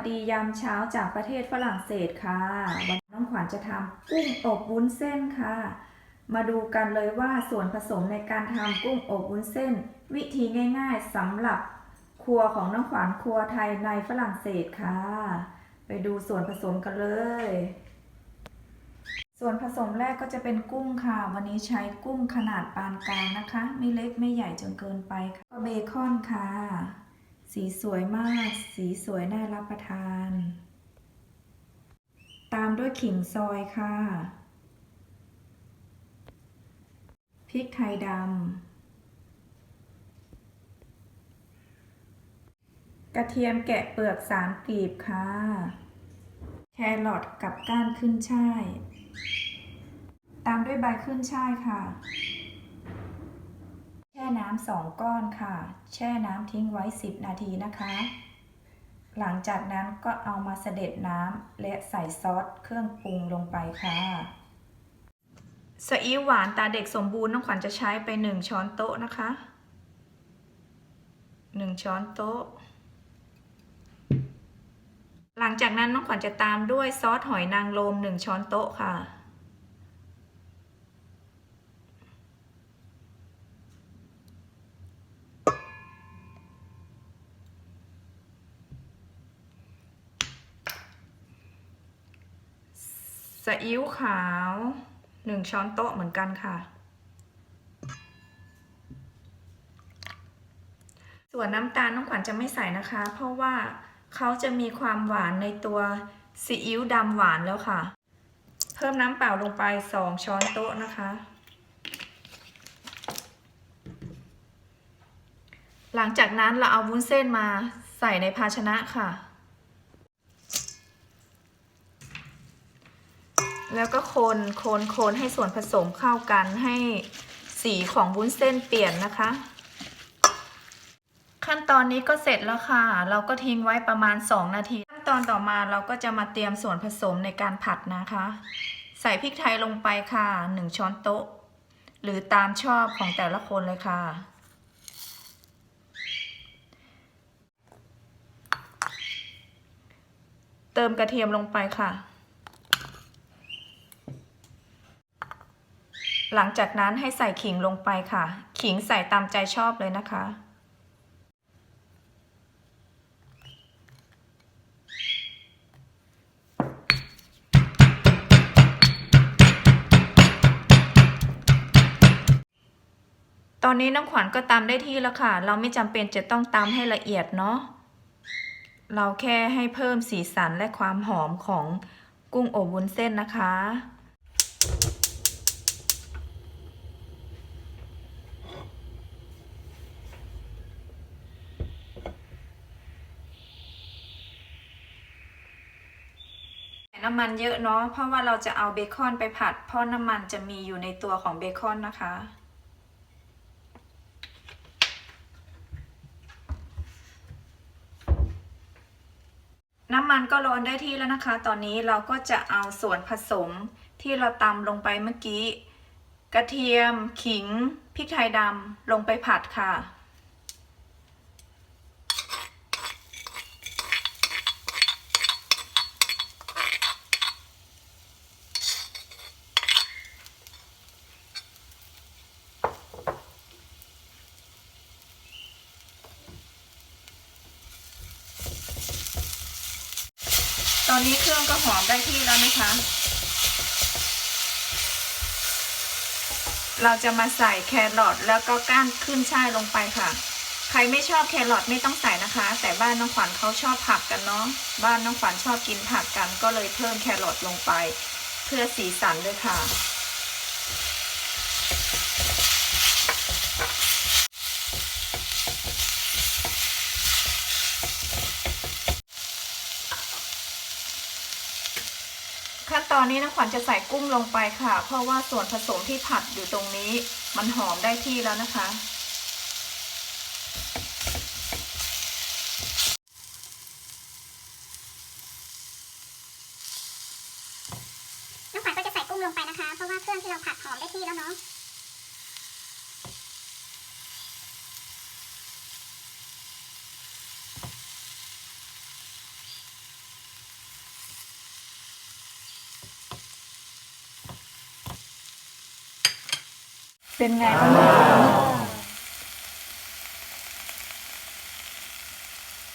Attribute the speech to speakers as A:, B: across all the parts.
A: วัสดียามเช้าจากประเทศฝรั่งเศสค่ะ วันน้องขวัญจะทำกุ้งอบวุ้นเส้นค่ะ มาดูกันเลยว่าส่วนผสมในการทำกุ้งอบวุ้นเส้น วิธีง่าย ๆสำหรับครัวของน้องขวัญครัวไทยในฝรั่งเศสค่ะ ไปดูส่วนผสมกันเลย ส่วนผสมแรกก็จะเป็นกุ้งค่ะ วันนี้ใช้กุ้งขนาดปานกลางนะคะ ไม่เล็กไม่ใหญ่จนเกินไปค่ะเบคอนค่ะ สีสวยมาก สีสวยน่ารับประทาน ตามด้วยขิงซอยค่ะ พริกไทยดำ กระเทียมแกะเปลือกสามกลีบค่ะ แครอทกับก้านขึ้นช่าย ตามด้วยใบขึ้นช่ายค่ะ ช่น้ำสองก้อนค่ะ แช่น้ำทิ้งไว้ 10 นาทีนะคะ หลังจากนั้นก็เอามาเสด็จน้ำและใส่ซอสเครื่องปรุงลงไปค่ะซีอิ๊วหวานตาเด็กสมบูรณ์น้องขวัญจะใช้ไป 1 ช้อนโต๊ะนะคะ 1 ช้อนโต๊ะ หลังจากนั้นน้องขวัญจะตามด้วยซอสหอยนางรม1ช้อนโต๊ะค่ะ ซีอิ๊วขาวหนึ่งช้อนโต๊ะเหมือนกันค่ะ ส่วนน้ำตาลน้องขวัญจะไม่ใส่นะคะ เพราะว่าเขาจะมีความหวานในตัวซีอิ๊วดำหวานแล้วค่ะ เพิ่มน้ำเปล่าลงไปสองช้อนโต๊ะนะคะ หลังจากนั้นเราเอาวุ้นเส้นมาใส่ในภาชนะค่ะ แล้วก็คนคนคนให้ส่วนผสมเข้ากันให้สีของวุ้นเส้นเปลี่ยนนะคะ ขั้นตอนนี้ก็เสร็จแล้วค่ะ เราก็ทิ้งไว้ประมาณ 2 นาที ขั้นตอนต่อมาเราก็จะมาเตรียมส่วนผสมในการผัดนะคะ ใส่พริกไทยลงไปค่ะ 1 ช้อนโต๊ะ หรือตามชอบของแต่ละคนเลยค่ะเติมกระเทียมลงไปค่ะ หลังจากนั้นให้ใส่ขิงลงไปค่ะ ขิงใส่ตามใจชอบเลยนะคะ ตอนนี้น้องขวัญก็ตำได้ที่แล้วค่ะ เราไม่จำเป็นจะต้องตำให้ละเอียดเนาะ เราแค่ให้เพิ่มสีสันและความหอมของกุ้งอบวุ้นเส้นนะคะ น้ำมันเยอะเนาะเพราะว่าเราจะเอาเบคอนไปผัด เพราะน้ำมันจะมีอยู่ในตัวของเบคอนนะคะ น้ำมันก็ร้อนได้ที่แล้วนะคะ ตอนนี้เราก็จะเอาส่วนผสมที่เราตำลงไปเมื่อกี้ กระเทียม ขิง พริกไทยดำลงไปผัดค่ะ ตอนนี้เครื่องก็หอมได้ที่แล้วนะคะ เราจะมาใส่แครอทแล้วก็ก้านขึ้นช่ายลงไปค่ะ ใครไม่ชอบแครอทไม่ต้องใส่นะคะ แต่บ้านน้องขวัญเขาชอบผักกันเนาะ บ้านน้องขวัญชอบกินผักกันก็เลยเพิ่มแครอทลงไป เพื่อสีสันด้วยค่ะ อนนี้น้องขวัญจะใส่กุ้งลงไปค่ะ เพราะว่าส่วนผสมที่ผัดอยู่ตรงนี้ มันหอมได้ที่แล้วนะคะ
B: น้องขวัญก็จะใส่กุ้งลงไปนะคะ เพราะว่าเครื่องที่เราผัดหอมได้ที่แล้วเนาะ
A: เป็นไงบ้างคะ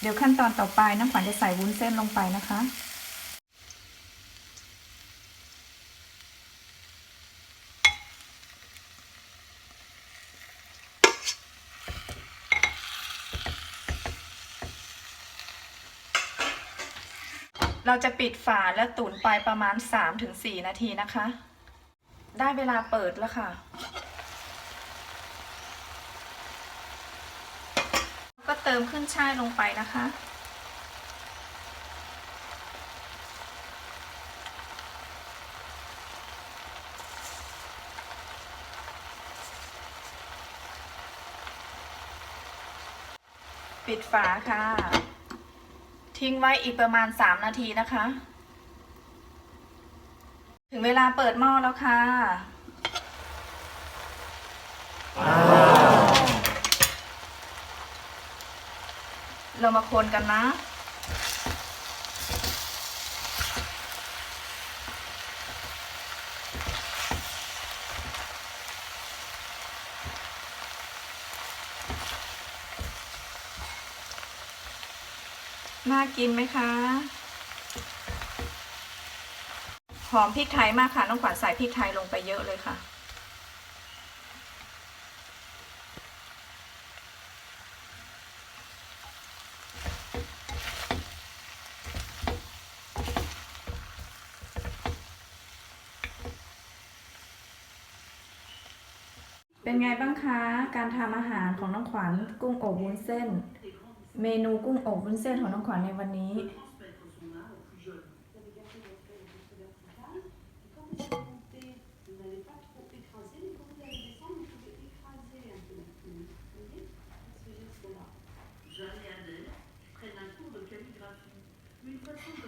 A: เดี๋ยวขั้นตอนต่อไปน้ำขวัญจะใส่วุ้นเส้นลงไปนะคะ เราจะปิดฝาและตุ๋นไปประมาณ 3-4 นาทีนะคะ ได้เวลาเปิดแล้วค่ะ ก็เติมขึ้นช่ายลงไปนะคะ ปิดฝาค่ะ ทิ้งไว้อีกประมาณ 3 นาทีนะคะ ถึงเวลาเปิดหม้อแล้วค่ะ เรามาคนกันนะ น่ากินไหมคะ หอมพริกไทยมากค่ะ น้องขวัญใส่พริกไทยลงไปเยอะเลยค่ะ เป็นไงบ้างคะ การทำอาหารของน้องขวัญกุ้งอบวุ้นเส้น เมนูกุ้งอบวุ้นเส้นของน้องขวัญในวันนี้
C: Jeanne et Adèle prennent un cours de calligraphie, une façon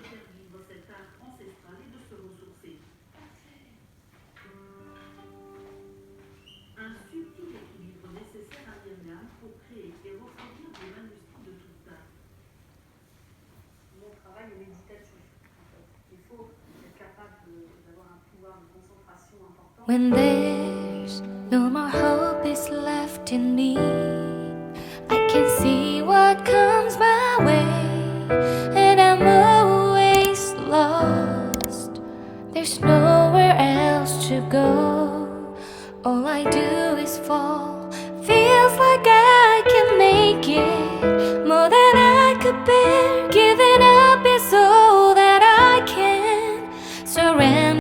D: When there's no more hope is left in me, I can see what comes my way, and I'm always lost. There's nowhere else to go. All I do is fall